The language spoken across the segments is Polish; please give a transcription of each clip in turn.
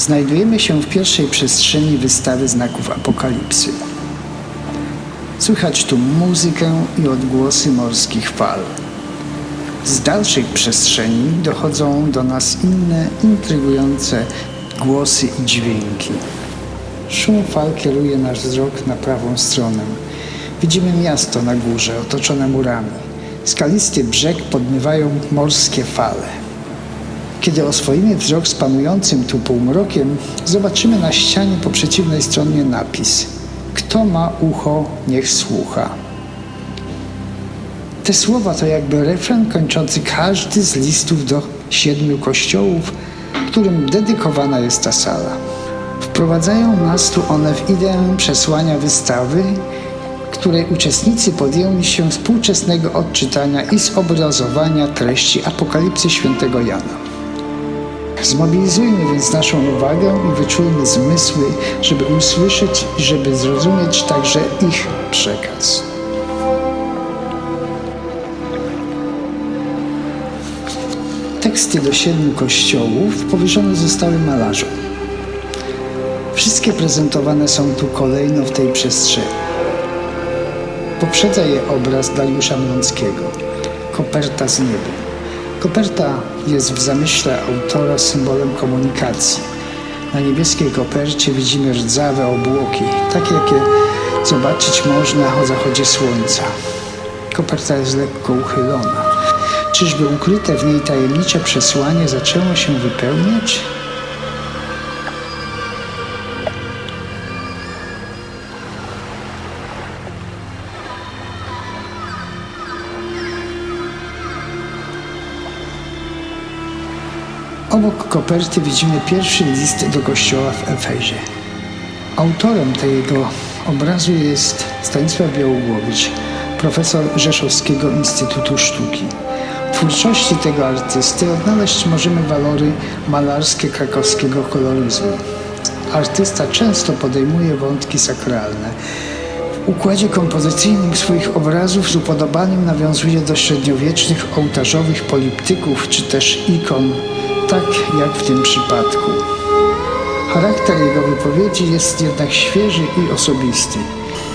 Znajdujemy się w pierwszej przestrzeni wystawy znaków apokalipsy. Słychać tu muzykę i odgłosy morskich fal. Z dalszej przestrzeni dochodzą do nas inne, intrygujące głosy i dźwięki. Szum fal kieruje nasz wzrok na prawą stronę. Widzimy miasto na górze, otoczone murami. Skalisty brzeg podmywają morskie fale. Kiedy oswoimy wzrok z panującym tu półmrokiem, zobaczymy na ścianie po przeciwnej stronie napis Kto ma ucho, niech słucha. Te słowa to jakby refren kończący każdy z listów do siedmiu kościołów, którym dedykowana jest ta sala. Wprowadzają nas tu one w ideę przesłania wystawy, której uczestnicy podjęli się współczesnego odczytania i zobrazowania treści Apokalipsy świętego Jana. Zmobilizujmy więc naszą uwagę i wyczulmy zmysły, żeby usłyszeć i żeby zrozumieć także ich przekaz. Teksty do siedmiu kościołów powierzone zostały malarzom. Wszystkie prezentowane są tu kolejno w tej przestrzeni. Poprzedza je obraz Dariusza Mląckiego, Koperta z nieba. Koperta jest w zamyśle autora symbolem komunikacji. Na niebieskiej kopercie widzimy rdzawe obłoki, takie jakie zobaczyć można o zachodzie słońca. Koperta jest lekko uchylona. Czyżby ukryte w niej tajemnicze przesłanie zaczęło się wypełniać? Obok koperty widzimy pierwszy list do kościoła w Efezie. Autorem tego obrazu jest Stanisław Białogłowicz, profesor Rzeszowskiego Instytutu Sztuki. W twórczości tego artysty odnaleźć możemy walory malarskie krakowskiego koloryzmu. Artysta często podejmuje wątki sakralne. W układzie kompozycyjnym swoich obrazów z upodobaniem nawiązuje do średniowiecznych ołtarzowych poliptyków czy też ikon, tak jak w tym przypadku. Charakter jego wypowiedzi jest jednak świeży i osobisty.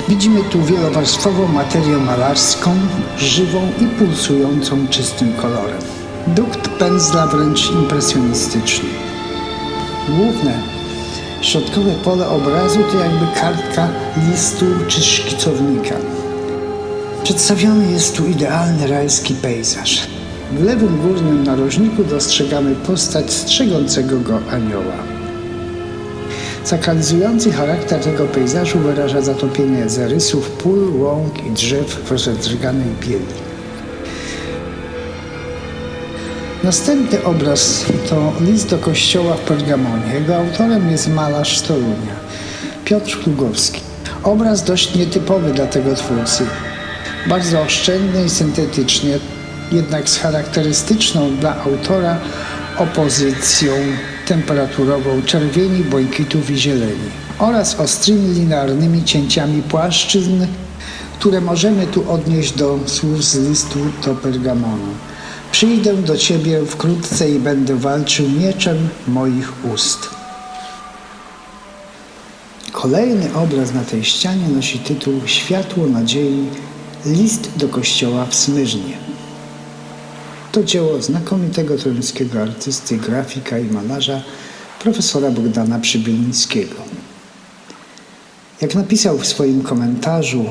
Widzimy tu wielowarstwową materię malarską, żywą i pulsującą czystym kolorem. Dukt pędzla wręcz impresjonistyczny. Główne, środkowe pole obrazu to jakby kartka listu czy szkicownika. Przedstawiony jest tu idealny rajski pejzaż. W lewym górnym narożniku dostrzegamy postać strzegącego go anioła. Sakralizujący charakter tego pejzażu wyraża zatopienie zarysów pól, łąk i drzew w rozedrganej bieli. Następny obraz to list do kościoła w Pergamonie. Jego autorem jest malarz z Torunia, Piotr Klugowski. Obraz dość nietypowy dla tego twórcy. Bardzo oszczędny i syntetycznie, jednak z charakterystyczną dla autora opozycją temperaturową czerwieni, błękitów i zieleni oraz ostrymi linearnymi cięciami płaszczyzn, które możemy tu odnieść do słów z listu do Pergamonu. Przyjdę do Ciebie wkrótce i będę walczył mieczem moich ust. Kolejny obraz na tej ścianie nosi tytuł Światło nadziei, list do kościoła w Smyrnie. To dzieło znakomitego toruńskiego artysty, grafika i malarza profesora Bogdana Przybylińskiego. Jak napisał w swoim komentarzu,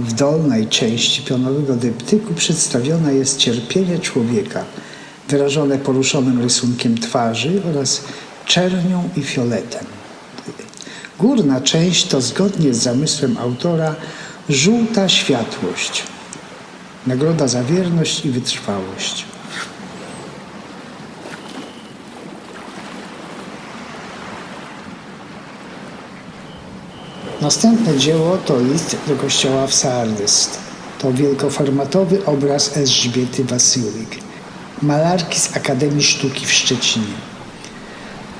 w dolnej części pionowego dyptyku przedstawione jest cierpienie człowieka, wyrażone poruszonym rysunkiem twarzy oraz czernią i fioletem. Górna część to zgodnie z zamysłem autora żółta światłość, nagroda za wierność i wytrwałość. Następne dzieło to list do kościoła w Sardys. To wielkoformatowy obraz Elżbiety Wasylik, malarki z Akademii Sztuki w Szczecinie.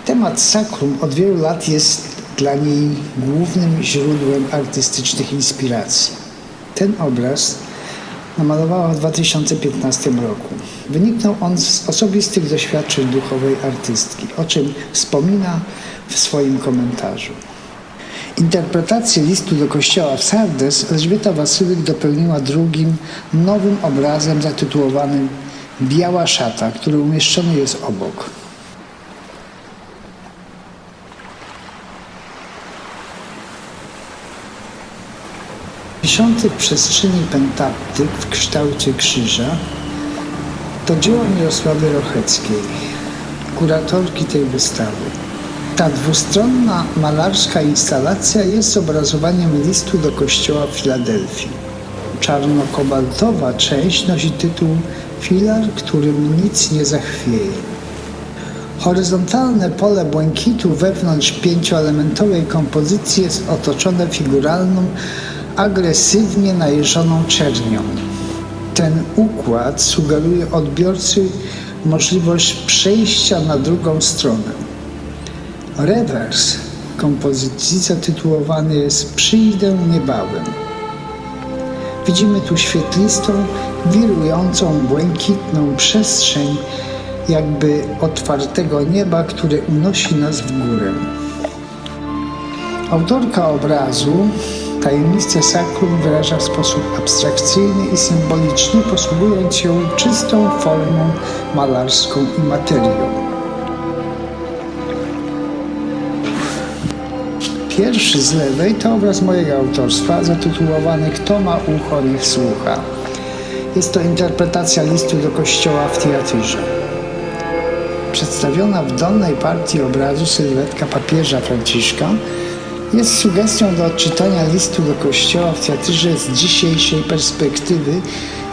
Temat sakrum od wielu lat jest dla niej głównym źródłem artystycznych inspiracji. Ten obraz namalowała w 2015 roku. Wyniknął on z osobistych doświadczeń duchowej artystki, o czym wspomina w swoim komentarzu. Interpretację listu do kościoła w Sardes Elżbieta Wasylik dopełniła drugim, nowym obrazem zatytułowanym Biała szata, który umieszczony jest obok. Wiszący w przestrzeni pentaptyk w kształcie krzyża to dzieło Mirosławy Rocheckiej, kuratorki tej wystawy. Ta dwustronna malarska instalacja jest zobrazowaniem listu do kościoła w Filadelfii. Czarno-kobaltowa część nosi tytuł Filar, którym nic nie zachwieje. Horyzontalne pole błękitu wewnątrz pięcioelementowej kompozycji jest otoczone figuralną, agresywnie najeżoną czernią. Ten układ sugeruje odbiorcy możliwość przejścia na drugą stronę. Rewers kompozycji zatytułowany jest Przyjdę niebawem. Widzimy tu świetlistą, wirującą, błękitną przestrzeń, jakby otwartego nieba, które unosi nas w górę. Autorka obrazu tajemnicę sakrum wyraża w sposób abstrakcyjny i symboliczny, posługując się czystą formą malarską i materią. Pierwszy z lewej to obraz mojego autorstwa zatytułowany Kto ma ucho, niech słucha. Jest to interpretacja listu do kościoła w Tiatyrze. Przedstawiona w dolnej partii obrazu sylwetka papieża Franciszka jest sugestią do odczytania listu do kościoła w Tiatyrze z dzisiejszej perspektywy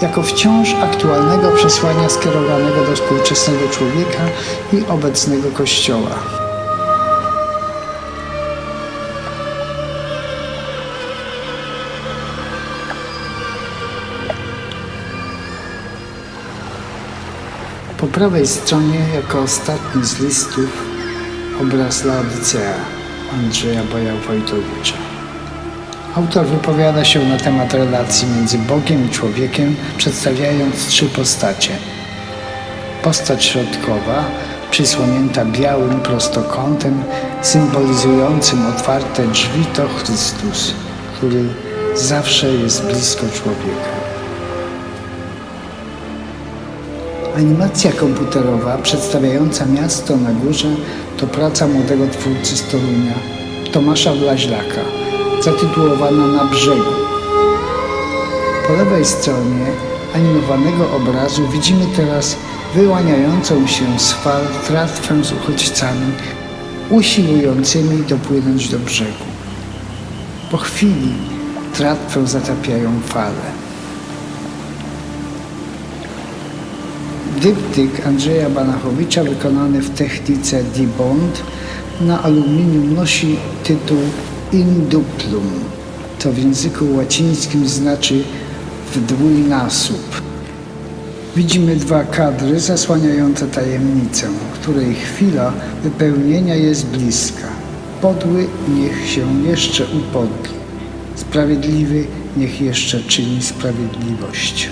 jako wciąż aktualnego przesłania skierowanego do współczesnego człowieka i obecnego kościoła. Po prawej stronie, jako ostatni z listów, obraz Laodicea Andrzeja Boja-Wojtowicza. Autor wypowiada się na temat relacji między Bogiem i człowiekiem, przedstawiając trzy postacie. Postać środkowa, przysłonięta białym prostokątem, symbolizującym otwarte drzwi, to Chrystus, który zawsze jest blisko człowieka. Animacja komputerowa przedstawiająca miasto na górze to praca młodego twórcy z Torunia, Tomasza Blaźlaka, zatytułowana Na brzegu. Po lewej stronie animowanego obrazu widzimy teraz wyłaniającą się z fal tratwę z uchodźcami usiłującymi dopłynąć do brzegu. Po chwili tratwę zatapiają fale. Dyptyk Andrzeja Banachowicza wykonany w technice D-Bond na aluminium nosi tytuł Induplum. To w języku łacińskim znaczy w dwójnasób. Widzimy dwa kadry zasłaniające tajemnicę, której chwila wypełnienia jest bliska. Podły niech się jeszcze upodli. Sprawiedliwy niech jeszcze czyni sprawiedliwość.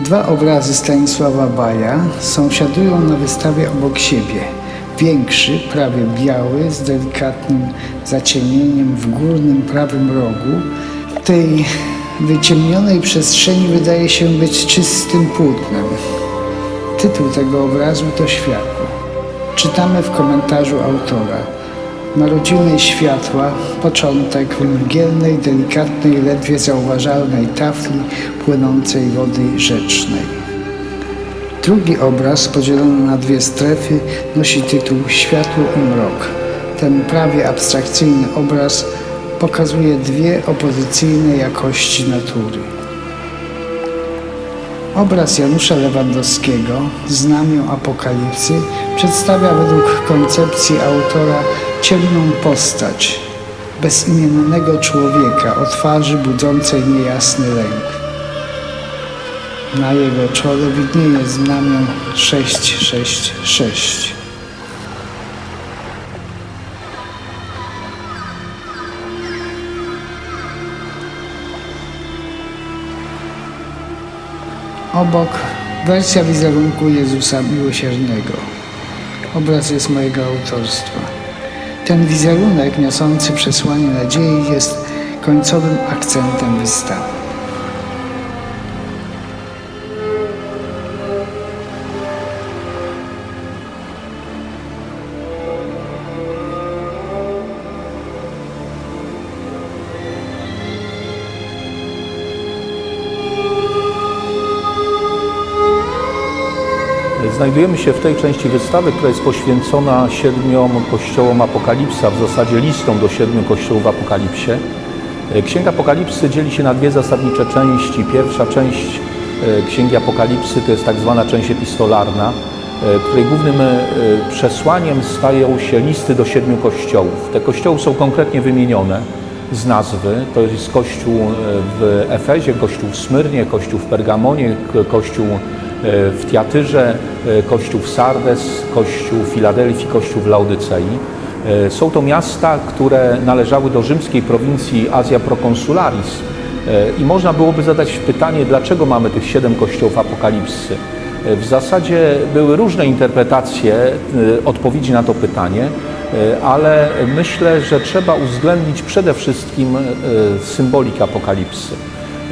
Dwa obrazy Stanisława Baja sąsiadują na wystawie obok siebie. Większy, prawie biały, z delikatnym zacienieniem w górnym prawym rogu. W tej wyciemnionej przestrzeni wydaje się być czystym płótnem. Tytuł tego obrazu to Światło. Czytamy w komentarzu autora. Narodziny światła, początek w mgielnej, delikatnej, ledwie zauważalnej tafli płynącej wody rzecznej. Drugi obraz, podzielony na dwie strefy, nosi tytuł Światło i mrok. Ten prawie abstrakcyjny obraz pokazuje dwie opozycyjne jakości natury. Obraz Janusza Lewandowskiego, Znamię Apokalipsy, przedstawia według koncepcji autora ciemną postać bezimiennego człowieka o twarzy budzącej niejasny lęk. Na jego czole widnieje znamię 666. Obok Wersja wizerunku Jezusa Miłosiernego. Obraz jest mojego autorstwa. Ten wizerunek niosący przesłanie nadziei jest końcowym akcentem wystawy. Znajdujemy się w tej części wystawy, która jest poświęcona siedmiom kościołom Apokalipsa, w zasadzie listom do siedmiu kościołów w Apokalipsie. Księga Apokalipsy dzieli się na dwie zasadnicze części. Pierwsza część e, Księgi Apokalipsy to jest tak zwana część epistolarna, e, której głównym e, przesłaniem stają się listy do siedmiu kościołów. Te kościoły są konkretnie wymienione z nazwy. To jest kościół w Efezie, kościół w Smyrnie, kościół w Pergamonie, kościół w Tiatyrze, kościół w Sardes, kościół w Filadelfii, kościół w Laodycei. Są to miasta, które należały do rzymskiej prowincji Azja Proconsularis i można byłoby zadać pytanie, dlaczego mamy tych siedem kościołów Apokalipsy. W zasadzie były różne interpretacje e, odpowiedzi na to pytanie, e, ale myślę, że trzeba uwzględnić przede wszystkim e, symbolikę Apokalipsy.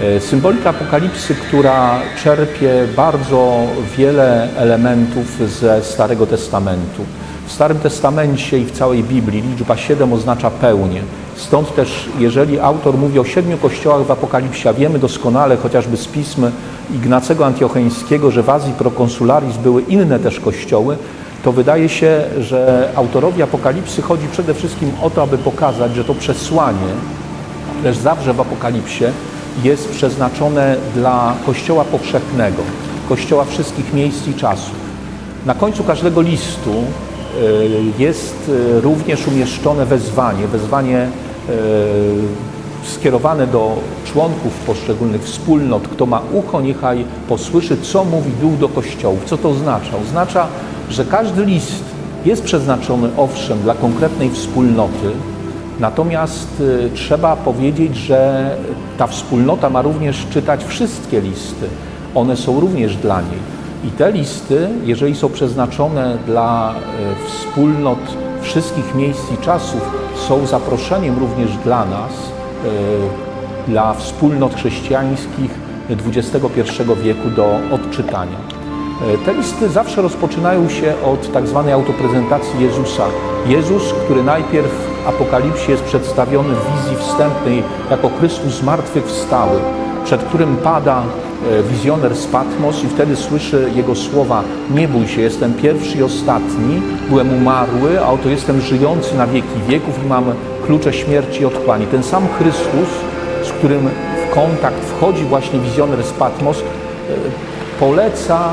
E, Symbolika Apokalipsy, która czerpie bardzo wiele elementów ze Starego Testamentu. W Starym Testamencie i w całej Biblii liczba 7 oznacza pełnię. Stąd też, jeżeli autor mówi o siedmiu kościołach w Apokalipsie, a wiemy doskonale chociażby z pism Ignacego Antiocheńskiego, że w Azji Proconsularis były inne też kościoły, to wydaje się, że autorowi Apokalipsy chodzi przede wszystkim o to, aby pokazać, że to przesłanie, lecz zawsze w Apokalipsie jest przeznaczone dla Kościoła powszechnego, Kościoła wszystkich miejsc i czasów. Na końcu każdego listu y, jest y, również umieszczone wezwanie, wezwanie y, skierowane do członków poszczególnych wspólnot. Kto ma ucho, niechaj posłyszy, co mówi Duch do Kościołów. Co to oznacza? Oznacza, że każdy list jest przeznaczony owszem dla konkretnej wspólnoty, Natomiast y, trzeba powiedzieć, że ta wspólnota ma również czytać wszystkie listy. One są również dla niej. I te listy, jeżeli są przeznaczone dla y, wspólnot wszystkich miejsc i czasów, są zaproszeniem również dla nas, y, dla wspólnot chrześcijańskich XXI wieku do odczytania. Te listy zawsze rozpoczynają się od tak zwanej autoprezentacji Jezusa. Jezus, który najpierw Apokalipsie jest przedstawiony w wizji wstępnej jako Chrystus zmartwychwstały, przed którym pada e, wizjoner z Patmos i wtedy słyszy jego słowa Nie bój się, jestem pierwszy i ostatni, byłem umarły, a oto jestem żyjący na wieki wieków i mam klucze śmierci i otchłani. Ten sam Chrystus, z którym w kontakt wchodzi właśnie wizjoner z Patmos, e, poleca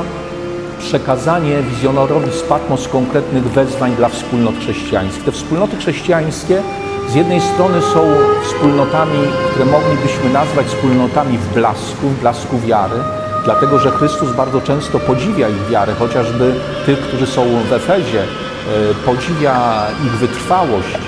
przekazanie wizjonerowi z Patmos konkretnych wezwań dla wspólnot chrześcijańskich. Te wspólnoty chrześcijańskie z jednej strony są wspólnotami, które moglibyśmy nazwać wspólnotami w blasku, w blasku wiary, dlatego że Chrystus bardzo często podziwia ich wiarę, chociażby tych, którzy są w Efezie, e, podziwia ich wytrwałość.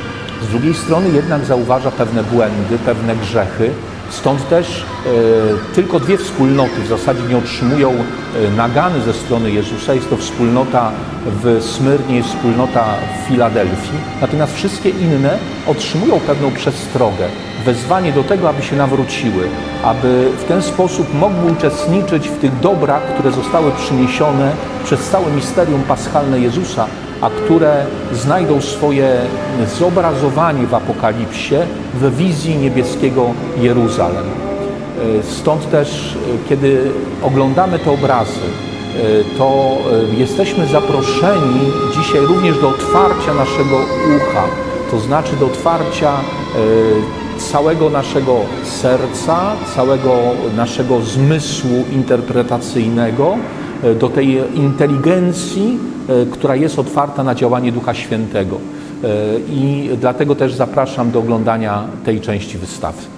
Z drugiej strony jednak zauważa pewne błędy, pewne grzechy, Stąd też e, tylko dwie wspólnoty w zasadzie nie otrzymują e, nagany ze strony Jezusa. Jest to wspólnota w Smyrnie i wspólnota w Filadelfii. Natomiast wszystkie inne otrzymują pewną przestrogę, wezwanie do tego, aby się nawróciły, aby w ten sposób mogły uczestniczyć w tych dobrach, które zostały przyniesione przez całe misterium paschalne Jezusa, a które znajdą swoje zobrazowanie w Apokalipsie w wizji niebieskiego Jeruzalem. E, Stąd też, e, kiedy oglądamy te obrazy, e, to jesteśmy zaproszeni dzisiaj również do otwarcia naszego ucha, to znaczy do otwarcia całego naszego serca, całego naszego zmysłu interpretacyjnego, do tej inteligencji, e, która jest otwarta na działanie Ducha Świętego. E, I dlatego też zapraszam do oglądania tej części wystawy.